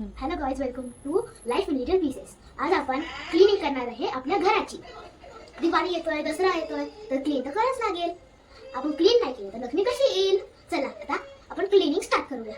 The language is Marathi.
Hello guys welcome to life in little pieces आज आपण क्लिनिंग करणार आहे आपल्या घराची. दिवाळी येतोय दसरा येतोय तर क्लीन तर करावंच लागेल. आपण क्लीन नाही केलं तर लक्ष्मी कशी येईल? चला आता आपण क्लिनिंग स्टार्ट करूया.